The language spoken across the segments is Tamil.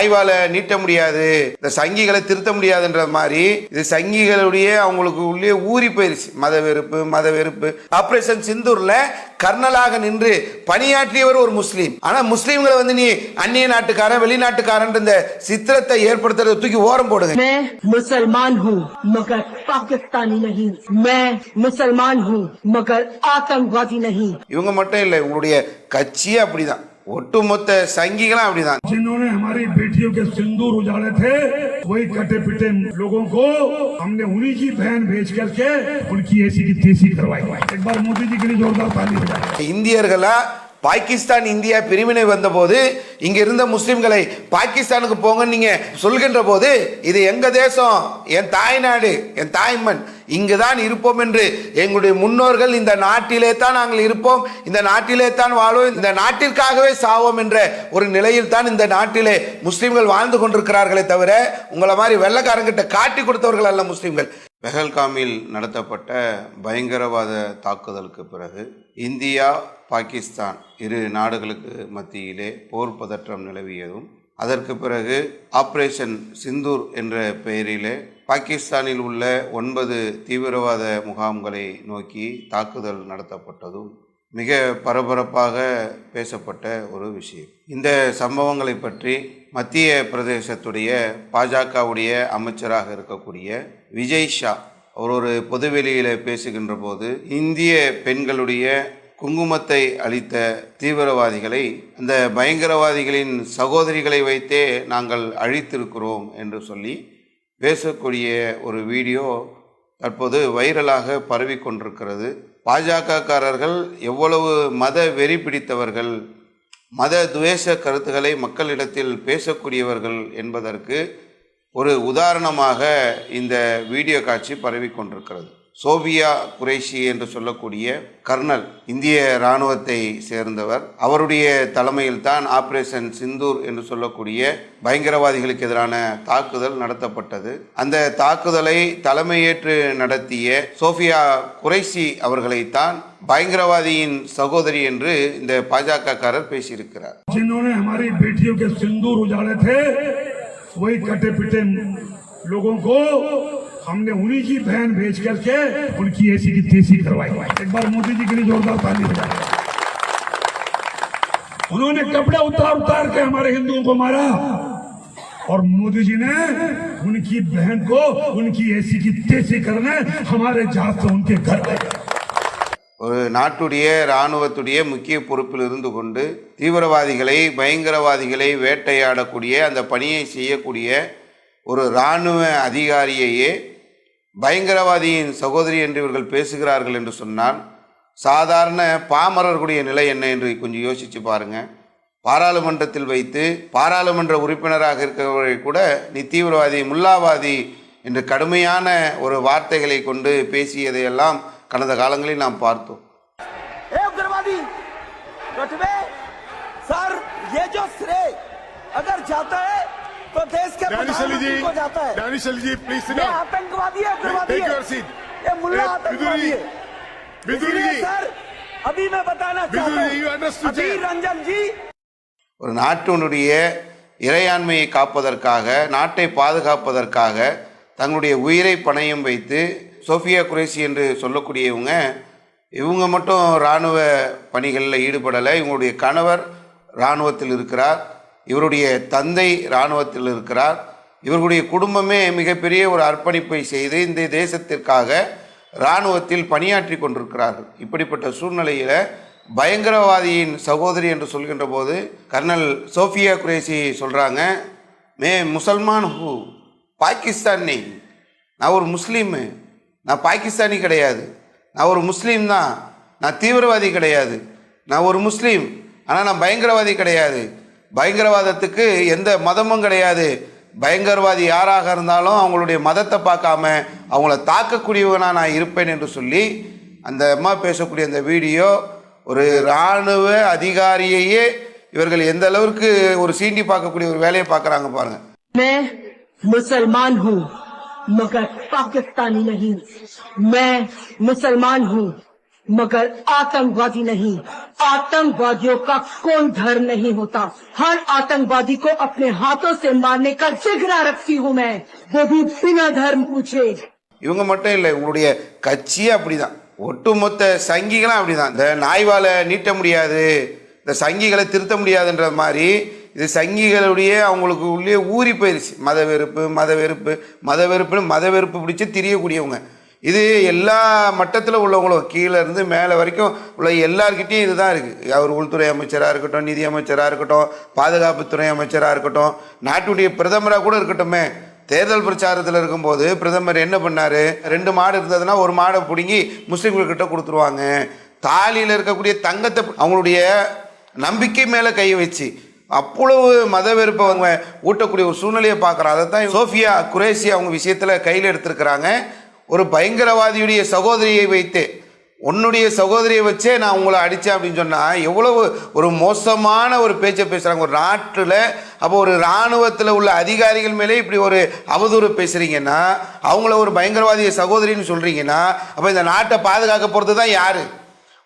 ஆய்வால நீட்ட முடியாது. இந்த சங்கிகளை திருத்த முடியாதுன்ற மாதிரி இது சங்கிகளுடைய அவங்களுக்கு உள்ளே ஊறி போயிருச்சு. மத வெறுப்பு மத வெறுப்பு. ஆப்ரேஷன் சிந்தூர்ல கர்னலாக நின்று பணியாற்றியவர் ஒரு முஸ்லீம். ஆனா முஸ்லீம்களை வந்து நீ அந்நிய நாட்டுக்காரன் வெளிநாட்டுக்காரன் இந்த சித்திரத்தை ஏற்படுத்துறத தூக்கி ஓரம் போடுங்க. முசல்மான் ஹூம் மகர் பாகிஸ்தானி மே முசல்மான் ஹூம் மகர் ஆதங்கவாதி நஹி. இவங்க மட்டும் இல்ல உங்களுடைய கட்சியே அப்படிதான். ஒட்டுமொத்த சங்கிகளும் அப்படிதான் जिन्होंने हमारी बेटियों के सिंदूर उजाड़े थे वही कटे पिटे लोगों को हमने उन्हीं की बहन भेज करके उनकी ऐसी की तेजी करवाई एक बार मोदी जी के लिए जोरदार ताली बजाएं இந்தியர்களா பாகிஸ்தான் இந்தியா பிரிவினை வந்தபோது இங்க இருந்த முஸ்லிம்களை பாகிஸ்தானுக்கு போங்கன்னு நீங்க சொல்கின்ற போது இது எங்க தேசம் என் தாய்நாடு என் தாய்மண் இங்குதான் இருப்போம் என்று. எங்களுடைய முன்னோர்கள் இந்த நாட்டிலே தான் நாங்கள் இருப்போம். இந்த நாட்டிலே தான் வாழ்வோம். இந்த நாட்டிற்காகவே சாவோம் என்ற ஒரு நிலையில் தான் இந்த நாட்டிலே முஸ்லீம்கள் வாழ்ந்து கொண்டிருக்கிறார்களே தவிர உங்களை மாதிரி வெள்ளக்காரங்கிட்ட காட்டி கொடுத்தவர்கள் அல்ல முஸ்லீம்கள். பெஹல்காமில் நடத்தப்பட்ட பயங்கரவாத தாக்குதலுக்கு பிறகு இந்தியா பாகிஸ்தான் இரு நாடுகளுக்கு மத்தியிலே போர் பதற்றம் நிலவியதும் அதற்கு பிறகு ஆப்ரேஷன் சிந்தூர் என்ற பெயரிலே பாகிஸ்தானில் உள்ள ஒன்பது தீவிரவாத முகாம்களை நோக்கி தாக்குதல் நடத்தப்பட்டதும் மிக பரபரப்பாக பேசப்பட்ட ஒரு விஷயம். இந்த சம்பவங்களை பற்றி மத்திய பிரதேசத்துடைய பாஜகவுடைய அமைச்சராக இருக்கக்கூடிய விஜய் ஷா அவர் ஒரு பொதுவெளியில் பேசுகின்ற போது இந்திய பெண்களுடைய குங்குமத்தை அளித்த தீவிரவாதிகளை அந்த பயங்கரவாதிகளின் சகோதரிகளை வைத்தே நாங்கள் அழித்திருக்கிறோம் என்று சொல்லி பேசக்கூடிய ஒரு வீடியோ தற்போது வைரலாக பரவி கொண்டிருக்கிறது. பாஜகக்காரர்கள் எவ்வளவு மத வெறி பிடித்தவர்கள் மத துவேஷ கருத்துக்களை மக்களிடத்தில் பேசக்கூடியவர்கள் என்பதற்கு ஒரு உதாரணமாக இந்த வீடியோ காட்சி பரவி கொண்டிருக்கிறது. சோபியா குரேஷி என்று சொல்லக்கூடிய கர்னல் இந்திய இராணுவத்தை சேர்ந்தவர். அவருடைய தலைமையில் தான் ஆபரேஷன் சிந்தூர் என்று சொல்லக்கூடிய பயங்கரவாதிகளுக்கு எதிரான தாக்குதல் நடத்தப்பட்டது. அந்த தாக்குதலை தலைமையேற்று நடத்திய சோஃபியா குறைசி அவர்களைத்தான் பயங்கரவாதியின் சகோதரி என்று இந்த பாஜக காரர் பேசியிருக்கிறார் சிந்தூர் உஜாலே தே के सिंदूर उजाड़े थे वही कटे पिटे लोगों को हमने उन्हीं की बहन भेज करके उनकी ऐसी की तेजी करवाई एक बार मोदी जी के लिए जोरदार ताली बजाएं उन्होंने कपड़े उतार उतार के हमारे हिंदुओं को मारा और मोदी जी ने उनकी बहन को उनकी ऐसी की तेजी करने हमारे जहाज से उनके घर ले गए ஒரு நாட்டுடைய இராணுவத்துடைய முக்கிய பொறுப்பில் இருந்து கொண்டு தீவிரவாதிகளை பயங்கரவாதிகளை வேட்டையாடக்கூடிய அந்த பணியை செய்யக்கூடிய ஒரு இராணுவ அதிகாரியையே பயங்கரவாதியின் சகோதரி என்று இவர்கள் பேசுகிறார்கள் என்று சொன்னால் சாதாரண பாமரர்களுடைய நிலை என்ன என்று கொஞ்சம் யோசித்து பாருங்கள் பாராளுமன்றத்தில் வைத்து பாராளுமன்ற உறுப்பினராக இருக்கிறவரை கூட நீ தீவிரவாதி முல்லாவாதி என்று கடுமையான ஒரு வார்த்தைகளை கொண்டு பேசியதையெல்லாம் கடந்த காலங்களில் நாம் பார்த்தோம். ए उग्रवादी कटवे सर ये जो श्रेय अगर जाता है तो देश के Danish Ali ji, प्रधानमंत्री को जाता है Danish Ali ji, please sit ये down. आतंकवादी है उग्रवादी Take है your seat. ये मुल्ला Eh, आतंकवादी Biduri, है Biduri इसलिए ji. सर अभी मैं बताना Biduri, चाहता you हूँ understood अभी that. रंजन जी ஒரு நாட்டினுடைய இறையாண்மையை காப்பதற்காக நாட்டை பாதுகாப்பதற்காக தங்களுடைய உயிரை பணயம் வைத்து சோஃபியா குரேசி என்று சொல்லக்கூடியவங்க இவங்க மட்டும் இராணுவ பணிகளில் ஈடுபடலை இவங்களுடைய கணவர் இராணுவத்தில் இருக்கிறார் இவருடைய தந்தை இராணுவத்தில் இருக்கிறார். இவர்களுடைய குடும்பமே மிகப்பெரிய ஒரு அர்ப்பணிப்பை செய்து இந்த தேசத்திற்காக இராணுவத்தில் பணியாற்றி கொண்டிருக்கிறார்கள். இப்படிப்பட்ட சூழ்நிலையில் பயங்கரவாதியின் சகோதரி என்று சொல்கின்ற போது கர்னல் சோஃபியா குரேசி சொல்கிறாங்க மே முசல்மான் ஹூ பாகிஸ்தானி நான் ஒரு முஸ்லீமு. நான் பாகிஸ்தானி கிடையாது. நான் ஒரு முஸ்லீம் தான். நான் தீவிரவாதி கிடையாது. நான் ஒரு முஸ்லீம். ஆனால் நான் பயங்கரவாதி கிடையாது. பயங்கரவாதத்துக்கு எந்த மதமும் கிடையாது. பயங்கரவாதி யாராக இருந்தாலும் அவங்களுடைய மதத்தை பார்க்காம அவங்கள தாக்கக்கூடியவனாக நான் இருப்பேன் என்று சொல்லி அந்த அம்மா பேசக்கூடிய அந்த வீடியோ ஒரு இராணுவ அதிகாரியையே இவர்கள் எந்த அளவுக்கு ஒரு சீண்டி பார்க்கக்கூடிய ஒரு வேலையை பார்க்குறாங்க பாருங்க. Musalman who Magar Pakistani Nahi May Musalman who मगर आतंकवादी नहीं आतंकवादियों का कोई धर्म नहीं होता हर आतंकवादी को अपने हाथों से मारने का जिगरा रखती हूँ मैं वो भी बिना धर्म पूछे இவங்க மட்டும் இல்லை உங்களுடைய கட்சியே அப்படிதான் ஒட்டுமொத்த சங்கிகளும் அப்படிதான் இந்த நாய்வாலை நீட்ட முடியாது இந்த சங்கிகளை திருத்த முடியாதுன்ற மாதிரி இது சங்கிகளுடைய அவங்களுக்கு உள்ளே ஊறி போயிருச்சு மத வெறுப்பு மத வெறுப்பு மத வெறுப்புன்னு மத வெறுப்பு பிடிச்சி திரியக்கூடியவங்க இது எல்லா மட்டத்தில் உள்ளவங்களும் கீழே இருந்து மேலே வரைக்கும் உள்ள எல்லார்கிட்டையும் இதுதான் இருக்குது அவர் உள்துறை அமைச்சராக இருக்கட்டும் நிதி அமைச்சராக இருக்கட்டும் பாதுகாப்புத்துறை அமைச்சராக இருக்கட்டும் நாட்டுடைய பிரதமராக கூட இருக்கட்டுமே. தேர்தல் பிரச்சாரத்தில் இருக்கும்போது பிரதமர் என்ன பண்ணார்? ரெண்டு மாடு இருந்ததுன்னா ஒரு மாடை பிடுங்கி முஸ்லீம்கள்கிட்ட கொடுத்துருவாங்க. தாலியில் இருக்கக்கூடிய தங்கத்தை அவங்களுடைய நம்பிக்கை மேலே கை வச்சு அவ்வளவு மத வெறுப்பை அவங்க ஊட்டக்கூடிய ஒரு சூழ்நிலையை பார்க்குறோம் அதை தான் சோஃபியா குரேசி அவங்க விஷயத்தில் கையில் எடுத்திருக்கிறாங்க. ஒரு பயங்கரவாதியுடைய சகோதரியை வைத்து உன்னுடைய சகோதரியை வச்சே நான் உங்களை அடித்தேன் அப்படின்னு சொன்னால் எவ்வளவு ஒரு மோசமான ஒரு பேச்சை பேசுகிறாங்க ஒரு நாட்டில் அப்போ ஒரு இராணுவத்தில் உள்ள அதிகாரிகள் மேலே இப்படி ஒரு அவதூறு பேசுகிறீங்கன்னா அவங்கள ஒரு பயங்கரவாதிய சகோதரின்னு சொல்கிறீங்கன்னா அப்போ இந்த நாட்டை பாதுகாக்க போகிறது தான் யார்?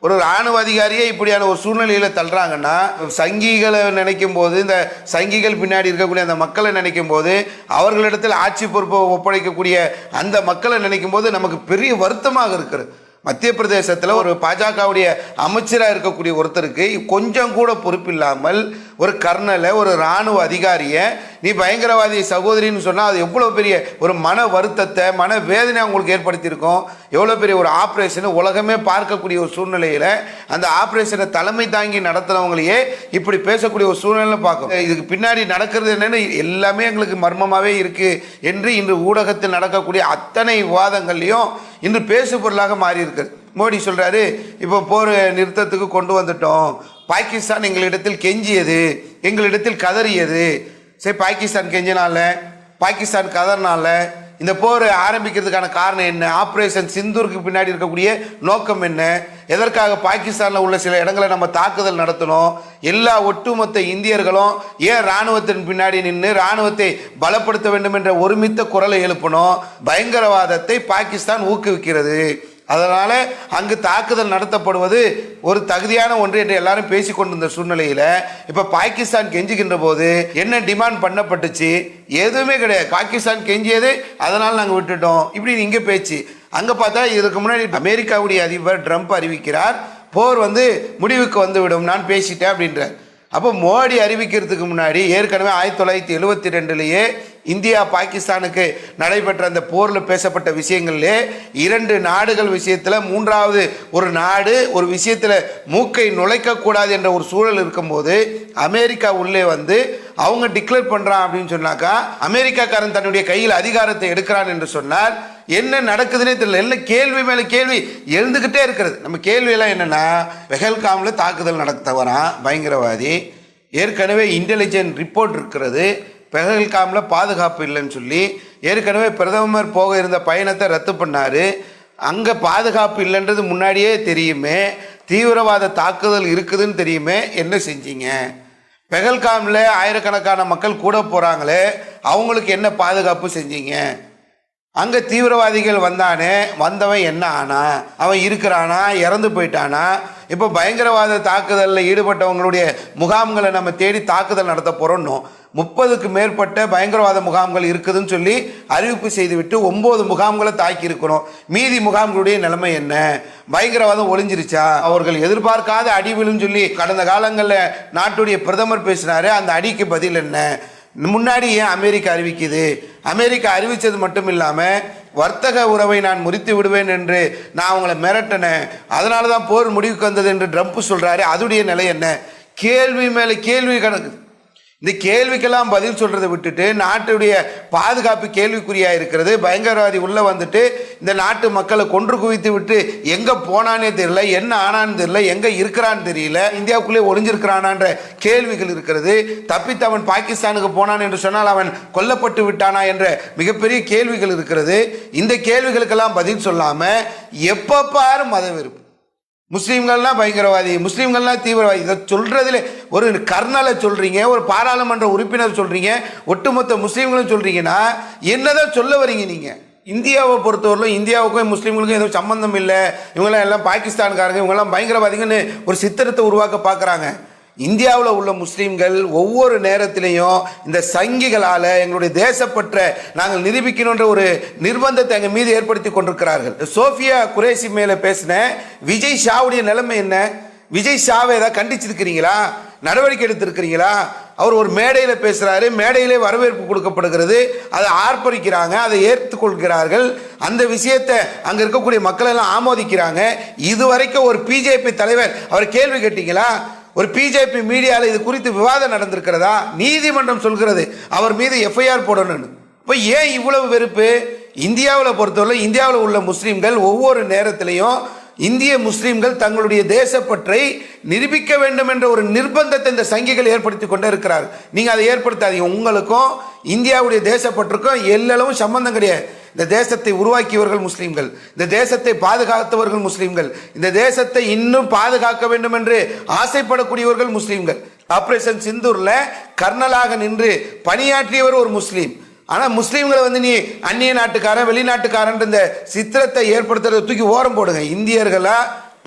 ஒரு இராணுவ அதிகாரியே இப்படியான ஒரு சூழ்நிலையில் தள்ளுறாங்கன்னா சங்கிகளை நினைக்கும் போது இந்த சங்கிகள் பின்னாடி இருக்கக்கூடிய அந்த மக்களை நினைக்கும் போது அவர்களிடத்தில் ஆட்சி பொறுப்பை ஒப்படைக்கக்கூடிய அந்த மக்களை நினைக்கும் போது நமக்கு பெரிய வருத்தமாக இருக்கிறது. மத்திய பிரதேசத்தில் ஒரு பாஜகவுடைய அமைச்சராக இருக்கக்கூடிய ஒருத்தருக்கு கொஞ்சம் கூட பொறுப்பில்லாமல் ஒரு கர்னலை ஒரு இராணுவ அதிகாரியை நீ பயங்கரவாதி சகோதரின்னு சொன்னால் அது எவ்வளோ பெரிய ஒரு மன வருத்தத்தை மன வேதனை அவங்களுக்கு ஏற்படுத்தியிருக்கும். எவ்வளோ பெரிய ஒரு ஆப்ரேஷன் உலகமே பார்க்கக்கூடிய ஒரு சூழ்நிலையில் அந்த ஆப்ரேஷனை தலைமை தாங்கி நடத்துனவங்களையே இப்படி பேசக்கூடிய ஒரு சூழ்நிலை பார்க்கும். இதுக்கு பின்னாடி நடக்கிறது என்னென்னு எல்லாமே எங்களுக்கு மர்மமாகவே இருக்குது என்று இன்று ஊடகத்தில் நடக்கக்கூடிய அத்தனை விவாதங்கள்லையும் இன்று பேசு பொருளாக மாறி இருக்குது மோடி சொல்கிறாரு இப்போ போர் நிறுத்தத்துக்கு கொண்டு வந்துட்டோம். பாகிஸ்தான் எங்களிடத்தில் கெஞ்சியது எங்களிடத்தில் கதறியது. சரி பாகிஸ்தான் கெஞ்சினால பாகிஸ்தான் கதறினால இந்த போர் ஆரம்பிக்கிறதுக்கான காரணம் என்ன? ஆப்ரேஷன் சிந்தூருக்கு பின்னாடி இருக்கக்கூடிய நோக்கம் என்ன? எதற்காக பாகிஸ்தானில் உள்ள சில இடங்களை நம்ம தாக்குதல் நடத்தணும்? எல்லா ஒட்டுமொத்த இந்தியர்களும் ஏன் இராணுவத்தின் பின்னாடி நின்று இராணுவத்தை பலப்படுத்த வேண்டும் என்ற ஒருமித்த குரலை எழுப்பணும்? பயங்கரவாதத்தை பாகிஸ்தான் ஊக்குவிக்கிறது. அதனால் அங்கு தாக்குதல் நடத்தப்படுவது ஒரு தகுதியான ஒன்று என்று எல்லாரும் பேசிக்கொண்டிருந்த சூழ்நிலையில் இப்போ பாகிஸ்தான் கெஞ்சுகின்ற போது என்ன டிமாண்ட் பண்ணப்பட்டுச்சு? எதுவுமே கிடையாது. பாகிஸ்தான் கெஞ்சியது அதனால் நாங்கள் விட்டுட்டோம். இப்படி இங்கே பேச்சு. அங்கே பார்த்தா இதுக்கு முன்னாடி அமெரிக்காவுடைய அதிபர் ட்ரம்ப் அறிவிக்கிறார் போர் வந்து முடிவுக்கு வந்துவிடும் நான் பேசிட்டேன் அப்படின்றார். அப்போ மோடி அறிவிக்கிறதுக்கு முன்னாடி ஏற்கனவே ஆயிரத்தி தொள்ளாயிரத்தி எழுபத்தி ரெண்டுலேயே இந்தியா பாகிஸ்தானுக்கு நடைபெற்ற அந்த போரில் பேசப்பட்ட விஷயங்கள்லே இரண்டு நாடுகள் விஷயத்தில் மூன்றாவது ஒரு நாடு ஒரு விஷயத்தில் மூக்கை நுழைக்கக்கூடாது என்ற ஒரு சூழல் இருக்கும்போது அமெரிக்கா உள்ளே வந்து அவங்க டிக்ளேர் பண்ணுறான் அப்படின்னு சொன்னாக்கா அமெரிக்காக்காரன் தன்னுடைய கையில் அதிகாரத்தை எடுக்கிறான் என்று சொன்னால் என்ன நடக்குதுன்னே தெரியல. எல்லாம் கேள்வி மேலே கேள்வி எழுந்துக்கிட்டே இருக்கிறது. நம்ம கேள்வியெல்லாம் என்னென்னா வெஹல்காமில் தாக்குதல் நடத்தவரான் பயங்கரவாதி. ஏற்கனவே இன்டெலிஜென்ட் ரிப்போர்ட் இருக்கிறது. பெஹல்காமில் பாதுகாப்பு இல்லைன்னு சொல்லி ஏற்கனவே பிரதமர் போக இருந்த பயணத்தை ரத்து பண்ணார். அங்கே பாதுகாப்பு இல்லைன்றது முன்னாடியே தெரியுமே. தீவிரவாத தாக்குதல் இருக்குதுன்னு தெரியுமே. என்ன செஞ்சீங்க? பெஹல்காமில் ஆயிரக்கணக்கான மக்கள் கூட போகிறாங்களே அவங்களுக்கு என்ன பாதுகாப்பு செஞ்சீங்க? அங்கே தீவிரவாதிகள் வந்தானே வந்தவன் என்ன ஆனா அவன் இருக்கிறானா இறந்து போயிட்டானா? இப்போ பயங்கரவாத தாக்குதலில் ஈடுபட்டவங்களுடைய முகாம்களை நம்ம தேடி தாக்குதல் நடத்த போகிறோன்னோ முப்பதுக்கு மேற்பட்ட பயங்கரவாத முகாம்கள் இருக்குதுன்னு சொல்லி அறிவிப்பு செய்துவிட்டு ஒம்பது முகாம்களை தாக்கி இருக்கணும் மீதி முகாம்களுடைய நிலைமை என்ன? பயங்கரவாதம் ஒளிஞ்சிருச்சா? அவர்கள் எதிர்பார்க்காத அடி விழுன்னு சொல்லி கடந்த காலங்களில் நாட்டுடைய பிரதமர் பேசினாரு அந்த அடிக்கு பதில் என்ன? முன்னாடி ஏன் அமெரிக்கா அறிவிக்குது? அமெரிக்கா அறிவித்தது மட்டும் இல்லாமல் வர்த்தக உறவை நான் முறித்து விடுவேன் என்று நான் அவங்களை மிரட்டினேன். அதனால தான் போர் முடிவுக்கு வந்தது என்று ட்ரம்ப் சொல்கிறாரு அதுடைய நிலை என்ன? கேள்வி மேலே கேள்வி கணக்கு. இந்த கேள்விக்கெல்லாம் பதில் சொல்கிறத விட்டுட்டு நாட்டுடைய பாதுகாப்பு கேள்விக்குறியாக இருக்கிறது பயங்கரவாதி உள்ளே வந்துட்டு இந்த நாட்டு மக்களை கொன்று குவித்து விட்டு எங்கே போனானே தெரியல என்ன ஆனான்னு தெரியல எங்கே இருக்கிறான்னு தெரியல இந்தியாவுக்குள்ளே ஒளிஞ்சிருக்கிறானான்ற கேள்விகள் இருக்கிறது. தப்பித்து அவன் பாகிஸ்தானுக்கு போனான் என்று சொன்னால் அவன் கொல்லப்பட்டு விட்டானா என்ற மிகப்பெரிய கேள்விகள் இருக்கிறது. இந்த கேள்விகளுக்கெல்லாம் பதில் சொல்லாமல் எப்போ பாரு மத முஸ்லீம்கள்லாம் பயங்கரவாதி முஸ்லீம்கள்லாம் தீவிரவாதி. இதை சொல்கிறதுல ஒரு கர்னலை சொல்கிறீங்க ஒரு பாராளுமன்ற உறுப்பினர் சொல்கிறீங்க ஒட்டுமொத்த முஸ்லீம்களும் சொல்கிறீங்கன்னா என்னதான் சொல்ல வரீங்க நீங்கள் இந்தியாவை பொறுத்தவரையிலும் இந்தியாவுக்கும் முஸ்லீம்களுக்கும் எதுவும் சம்பந்தம் இல்லை. இவங்களாம் எல்லாம் பாகிஸ்தான்காரங்க இவங்கெல்லாம் பயங்கரவாதிங்கன்னு ஒரு சித்திரத்தை உருவாக்க பார்க்குறாங்க இந்தியாவில் உள்ள முஸ்லீம்கள் ஒவ்வொரு நேரத்திலையும் இந்த சங்கிகளால் எங்களுடைய தேசப்பற்ற நாங்கள் நிரூபிக்கணுன்ற ஒரு நிர்பந்தத்தை எங்கள் மீது ஏற்படுத்தி கொண்டிருக்கிறார்கள். சோஃபியா குரேசி மேலே பேசின விஜய் ஷாவுடைய நிலைமை என்ன? விஜய் ஷாவை ஏதாவது கண்டிச்சிருக்கிறீங்களா? நடவடிக்கை எடுத்திருக்கிறீங்களா? அவர் ஒரு மேடையில் பேசுகிறாரு மேடையிலே வரவேற்பு கொடுக்கப்படுகிறது அதை ஆர்ப்பரிக்கிறாங்க அதை ஏற்றுக்கொள்கிறார்கள். அந்த விஷயத்தை அங்கே இருக்கக்கூடிய மக்கள் எல்லாம் ஆமோதிக்கிறாங்க. இதுவரைக்கும் ஒரு பிஜேபி தலைவர் அவர் கேள்வி கேட்டீங்களா? ஒரு பிஜேபி மீடியாவில் இது குறித்து விவாதம் நடந்திருக்கிறதா? நீதிமன்றம் சொல்கிறது அவர் மீது எஃப்ஐஆர் போடணும்னு. இப்போ ஏன் இவ்வளவு வெறுப்பு? இந்தியாவில் பொறுத்தவரை இந்தியாவில் உள்ள முஸ்லீம்கள் ஒவ்வொரு நேரத்திலையும் இந்திய முஸ்லீம்கள் தங்களுடைய தேசப்பற்றை நிரூபிக்க வேண்டும் என்ற ஒரு நிர்பந்தத்தை இந்த சங்கிகள் ஏற்படுத்தி கொண்டே இருக்கிறார் நீங்கள் அதை ஏற்படுத்தாதீங்க. உங்களுக்கும் இந்தியாவுடைய தேசப்பற்றுக்கும் எல்லளவும் சம்பந்தம் கிடையாது. இந்த தேசத்தை உருவாக்கியவர்கள் முஸ்லீம்கள் இந்த தேசத்தை பாதுகாத்தவர்கள் முஸ்லீம்கள் இந்த தேசத்தை இன்னும் பாதுகாக்க வேண்டும் என்று ஆசைப்படக்கூடியவர்கள் முஸ்லீம்கள். ஆப்ரேஷன் சிந்தூர்ல கர்னலாக நின்று பணியாற்றியவர் ஒரு முஸ்லீம். ஆனால் முஸ்லீம்களை வந்து நீ அந்நிய நாட்டுக்காரன் வெளிநாட்டுக்காரன் இந்த சித்திரத்தை ஏற்படுத்துறத தூக்கி ஓரம் போடுங்க. இந்தியர்களா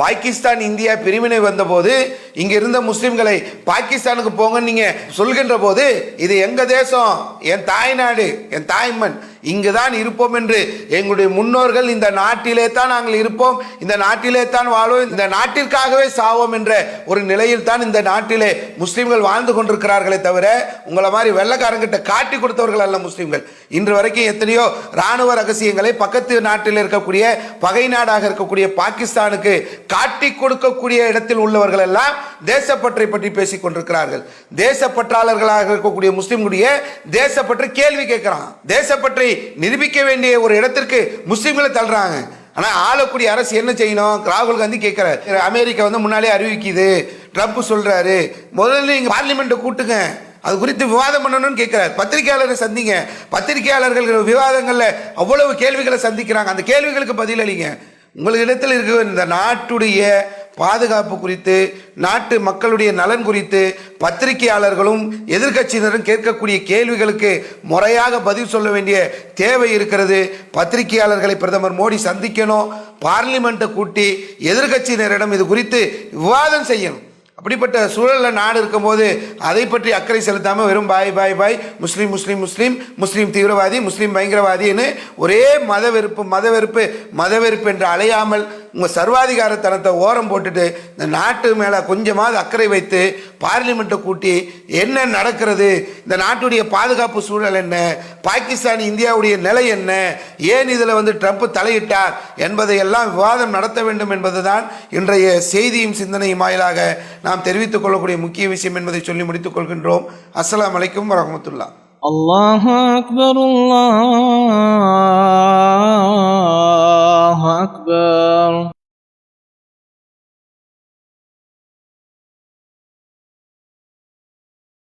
பாகிஸ்தான் இந்தியா பிரிவினை வந்தபோது இங்க இருந்த முஸ்லிம்களை பாகிஸ்தானுக்கு போங்கன்னு நீங்க சொல்கின்ற போது இது எங்க தேசம்? என் தாய்நாடு என் தாய்மண் இங்குதான் இருப்போம் என்று எங்களுடைய முன்னோர்கள் இந்த நாட்டிலே தான் நாங்கள் இருப்போம். இந்த நாட்டிலே தான் வாழ்வோம் இந்த நாட்டிற்காகவே சாவோம் என்ற ஒரு நிலையில் தான் இந்த நாட்டிலே முஸ்லிம்கள் வாழ்ந்து கொண்டிருக்கிறார்களே தவிர உங்களை மாதிரி வெள்ளக்காரங்கிட்ட காட்டி கொடுத்தவர்கள் அல்ல முஸ்லிம்கள். இன்று வரைக்கும் எத்தனையோ ராணுவ ரகசியங்களை பக்கத்து நாட்டில் இருக்கக்கூடிய பகை நாடாக இருக்கக்கூடிய பாகிஸ்தானுக்கு காட்டி கொடுக்கக்கூடிய இடத்தில் உள்ளவர்கள் எல்லாம் தேசப்பற்றை பற்றி பேசிக் கொண்டிருக்கிறார்கள். தேசப்பற்றாளர்களாக இருக்கக்கூடிய முஸ்லிம்களுடைய தேசப்பற்று கேள்வி கேட்கிறான். தேசப்பற்றை நிரூபிக்க வேண்டிய ஒரு இடத்திற்கு முஸ்லீம்களை தள்ளுறாங்க. ஆனால் ஆளக்கூடிய அரசு என்ன செய்யணும்? ராகுல் காந்தி கேட்குறாரு. அமெரிக்கா வந்து முன்னாலே அறிவிக்குது. ட்ரம்ப் சொல்கிறாரு முதல்ல நீங்கள் பார்லிமெண்ட்டை கூட்டுங்க. அது குறித்து விவாதம் பண்ணணும்னு கேட்குறாரு. பத்திரிகையாளரை சந்திங்க. பத்திரிகையாளர்கள் விவாதங்களில் அவ்வளவு கேள்விகளை சந்திக்கிறாங்க. அந்த கேள்விகளுக்கு பதிலளிங்க. உங்களிடத்தில் இருக்க இந்த நாட்டுடைய பாதுகாப்பு குறித்து நாட்டு மக்களுடைய நலன் குறித்து பத்திரிகையாளர்களும் எதிர்க்கட்சியினரும் கேட்கக்கூடிய கேள்விகளுக்கு முறையாக பதில் சொல்ல வேண்டிய தேவை இருக்கிறது. பத்திரிகையாளர்களை பிரதமர் மோடி சந்திக்கணும். பார்லிமெண்ட்டை கூட்டி எதிர்க்கட்சியினரிடம் இது குறித்து விவாதம் செய்யணும். அப்படிப்பட்ட சூழலில் நாடு இருக்கும்போது அதை பற்றி அக்கறை செலுத்தாமல் வெறும் பாய் பாய் பாய் முஸ்லீம் முஸ்லீம் முஸ்லீம் முஸ்லீம் தீவிரவாதி முஸ்லீம் பயங்கரவாதின்னு ஒரே மத வெறுப்பு மத வெறுப்பு மத வெறுப்பு என்று அலையாமல் உங்கள் சர்வாதிகாரத்தனத்தை ஓரம் போட்டுட்டு இந்த நாட்டு மேலே கொஞ்சமாவது அக்கறை வைத்து பார்லிமெண்ட்டை கூட்டி என்ன நடக்கிறது? இந்த நாட்டுடைய பாதுகாப்பு சூழல் என்ன? பாகிஸ்தான் இந்தியாவுடைய நிலை என்ன? ஏன் இதில் வந்து ட்ரம்ப் தலையிட்டார் என்பதையெல்லாம் விவாதம் நடத்த வேண்டும் என்பதுதான் இன்றைய செய்தியும் சிந்தனையும் வாயிலாக நாம் தெரிவித்துக் கொள்ளக்கூடிய முக்கிய விஷயம் என்பதை சொல்லி முடித்துக் கொள்கின்றோம். அஸ்லாம் வலைக்கும் வரமத்துல்லா அல்லாஹ் அக்பர் அல்லாஹ் الله أكبر.